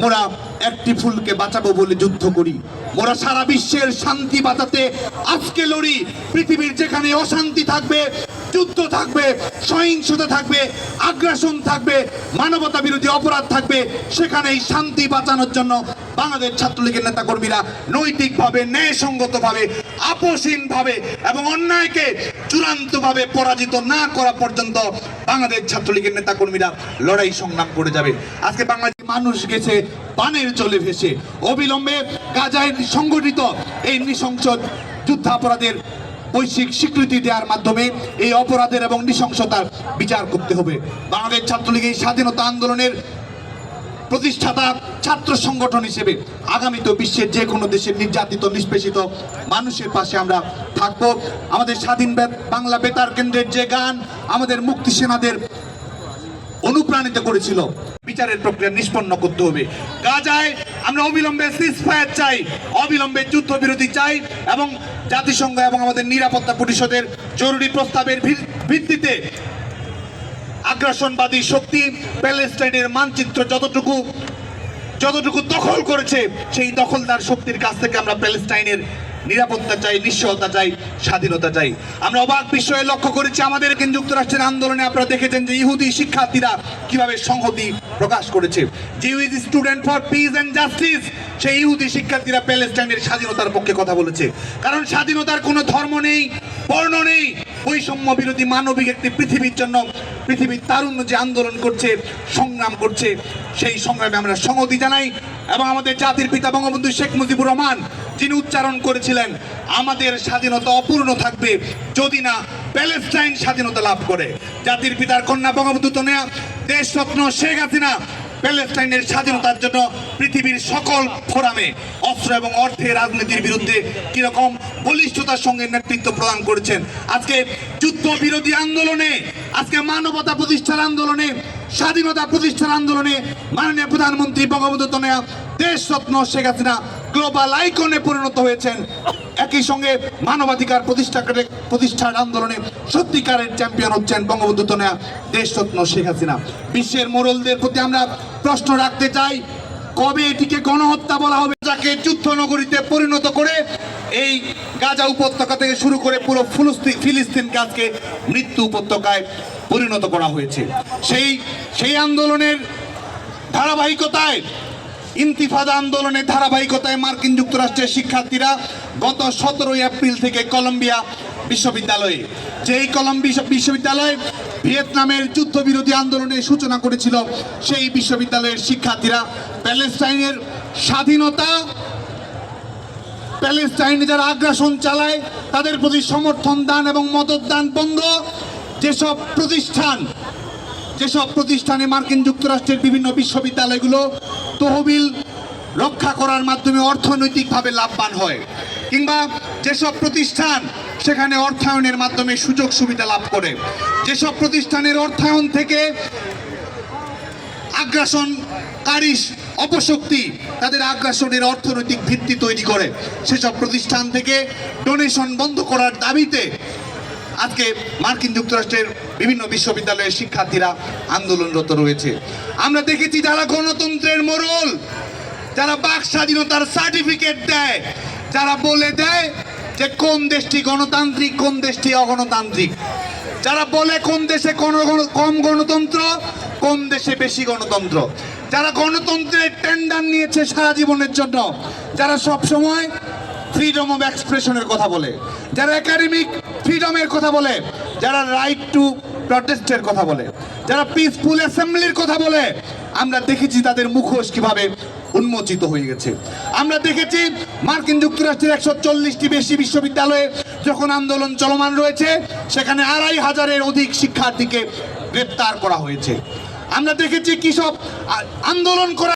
মোরা একটি ফুলকে বাঁচাবো বলে যুদ্ধ করি। মোরা সারা বিশ্বের শান্তি বাঁচাতে আজকে লড়ি। পৃথিবীর যেখানে অশান্তি থাকবে, যুদ্ধ থাকবে, সহিংসতা থাকবে, আগ্রাসন থাকবে, মানবতা বিরোধী অপরাধ থাকবে, সেখানেই শান্তি বাঁচানোর জন্য বাংলাদেশ ছাত্রলীগের নেতাকর্মীরা নৈতিকভাবে, ন্যায়সঙ্গতভাবে আপোষহীনভাবে এবং অন্যায়কে চূড়ান্তভাবে পরাজিত না করা পর্যন্ত বাংলাদেশ ছাত্রলীগের নেতাকর্মীরা লড়াই সংগ্রাম করে যাবে। আজকে বাংলাদেশের মানুষ গেছে পানের চলে ভেসে। অবিলম্বে গাজায় সংগঠিত এই নৃশংস যুদ্ধাপরাধের বৈশ্বিক স্বীকৃতি দেওয়ার মাধ্যমে এই অপরাধের এবং নৃশংসতার বিচার করতে হবে। বাংলাদেশ ছাত্রলীগ এই স্বাধীনতা আন্দোলনের প্রতিষ্ঠাতা ছাত্র সংগঠন হিসেবে আগামীতে বিশ্বের যে কোনো দেশের নির্যাতিত, নিষ্পেষিত মানুষের পাশে আমরা থাকব। আমাদের স্বাধীন বাংলা বেতার কেন্দ্রের যে গান আমাদের মুক্তি সেনাদের অনুপ্রাণিত করেছিল, বিচারের প্রক্রিয়া নিষ্পন্ন করতে হবে। গাজায় আমরা অবিলম্বে সিজফায়ার চাই, অবিলম্বে যুদ্ধবিরতি চাই এবং জাতিসংঘ এবং আমাদের নিরাপত্তা পরিষদের জরুরি প্রস্তাবের ভিত্তিতে আগ্রাসনবাদী শক্তি প্যালেস্টাইনের মানচিত্র যতটুকু যতটুকু দখল করেছে, সেই দখলদার শক্তির কাছ থেকে আমরা প্যালেস্টাইনের নিরাপত্তা চাই নিশ্চয়তা চাই, স্বাধীনতা চাই। আমরা অবাক বিষয়ে লক্ষ্য করেছি আমাদের কিন্তু যুক্তরাষ্ট্রের আন্দোলনে আপনারা দেখেছেন যে ইহুদি শিক্ষার্থীরা কীভাবে সংহতি প্রকাশ করেছে। যে is student for peace and justice, সেই ইহুদি শিক্ষার্থীরা প্যালেস্টাইনের স্বাধীনতার পক্ষে কথা বলেছে। কারণ স্বাধীনতার কোনো ধর্ম নেই, বর্ণ নেই। বৈষম্য বিরোধী মানবিক একটি পৃথিবীর জন্য পৃথিবীর তারুণ্য যে আন্দোলন করছে, সংগ্রাম করছে, সেই সংগ্রামে আমরা সংহতি জানাই এবং আমাদের জাতির পিতা বঙ্গবন্ধু শেখ মুজিবুর রহমান যিনি উচ্চারণ করেছিলেন, আমাদের স্বাধীনতা অপূর্ণ থাকবে যদি না প্যালেস্টাইন স্বাধীনতা লাভ করে। জাতির পিতার কন্যা বঙ্গবন্ধু তো নেয়া, দেশরত্ন শেখ হাসিনা প্যালেস্টাইনের স্বাধীনতার জন্য পৃথিবীর সকল ফোরামে অস্ত্র এবং অর্থে রাজনীতির বিরুদ্ধে কীরকম বলিষ্ঠতার সঙ্গে নেতৃত্ব প্রদান করেছেন। আজকে যুদ্ধ বিরোধী আন্দোলনে, আজকে মানবতা প্রতিষ্ঠার আন্দোলনে স্বাধীনতা প্রতিষ্ঠার আন্দোলনে মাননীয় প্রধানমন্ত্রী বঙ্গবন্ধু তনয়া দেশরত্ন শেখ হাসিনা গ্লোবাল আইকনে পরিণত হয়েছেন। একই সঙ্গে মানবাধিকার প্রতিষ্ঠা প্রতিষ্ঠার আন্দোলনে সত্যিকারের চ্যাম্পিয়ন হচ্ছেন বঙ্গবন্ধু তনয়া দেশরত্ন শেখ হাসিনা। বিশ্বের মোড়লদের প্রতি আমরা প্রশ্ন রাখতে চাই, কবে এটিকে গণহত্যা বলা হবে? যাকে যুদ্ধ নগরীতে পরিণত করে এই গাজা উপত্যকা থেকে শুরু করে পুরো ফিলিস্তিন আজকে মৃত্যু উপত্যকায় পরিণত করা হয়েছে। সেই সেই আন্দোলনের ধারাবাহিকতায়, ইন্তিফাদা আন্দোলনের ধারাবাহিকতায় মার্কিন যুক্তরাষ্ট্রের শিক্ষার্থীরা গত সতেরোই এপ্রিল থেকে কলম্বিয়া বিশ্ববিদ্যালয়ে, যেই কলম্বিয়া বিশ্ববিদ্যালয় ভিয়েতনামের যুদ্ধবিরোধী আন্দোলনের সূচনা করেছিল, সেই বিশ্ববিদ্যালয়ের শিক্ষার্থীরা প্যালেস্টাইনের স্বাধীনতা, প্যালেস্টাইনে যারা আগ্রাসন চালায়, তাদের প্রতি সমর্থন দান এবং মদত দান বন্ধ যেসব প্রতিষ্ঠান, যেসব প্রতিষ্ঠানে মার্কিন যুক্তরাষ্ট্রের বিভিন্ন বিশ্ববিদ্যালয়গুলো তহবিল রক্ষা করার মাধ্যমে অর্থনৈতিকভাবে লাভবান হয়, কিংবা যেসব প্রতিষ্ঠান সেখানে অর্থায়নের মাধ্যমে সুযোগ সুবিধা লাভ করে, যেসব প্রতিষ্ঠানের অর্থায়ন থেকে আগ্রাসনকারী অপশক্তি তাদের আগ্রাসনের অর্থনৈতিক ভিত্তি তৈরি করে, সেসব প্রতিষ্ঠান থেকে ডোনেশন বন্ধ করার দাবিতে আজকে মার্কিন যুক্তরাষ্ট্রের বিভিন্ন বিশ্ববিদ্যালয়ের শিক্ষার্থীরা আন্দোলনরত রয়েছে। আমরা দেখেছি যারা গণতন্ত্রের মোড়ল, যারা বাক স্বাধীনতার সার্টিফিকেট দেয়, যারা বলে দেয় যে কোন দেশটি গণতান্ত্রিক, কোন দেশটি অগণতান্ত্রিক। যারা বলে কোন দেশে কোন কম গণতন্ত্র, কোন দেশে বেশি গণতন্ত্র। যারা গণতন্ত্রের টেন্ডার নিয়েছে সারা জীবনের জন্য, যারা সব সময় ফ্রিডম অফ এক্সপ্রেশনের কথা বলে। যারা একাডেমিক ফ্রিডমের কথা বলে, যারা রাইট টু প্রটেস্টের কথা বলে, যারা পিসফুল অ্যাসেম্বলির কথা বলে, আমরা দেখেছি তাদের মুখোশ কীভাবে উন্মোচিত হয়ে গেছে। আমরা দেখেছি মার্কিন যুক্তরাষ্ট্রের একশো চল্লিশটি বেশি বিশ্ববিদ্যালয়ে যখন আন্দোলন চলমান রয়েছে, সেখানে আড়াই হাজারের অধিক শিক্ষার্থীকে গ্রেপ্তার করা হয়েছে। আমরা দেখেছি কৃষক আন্দোলন করা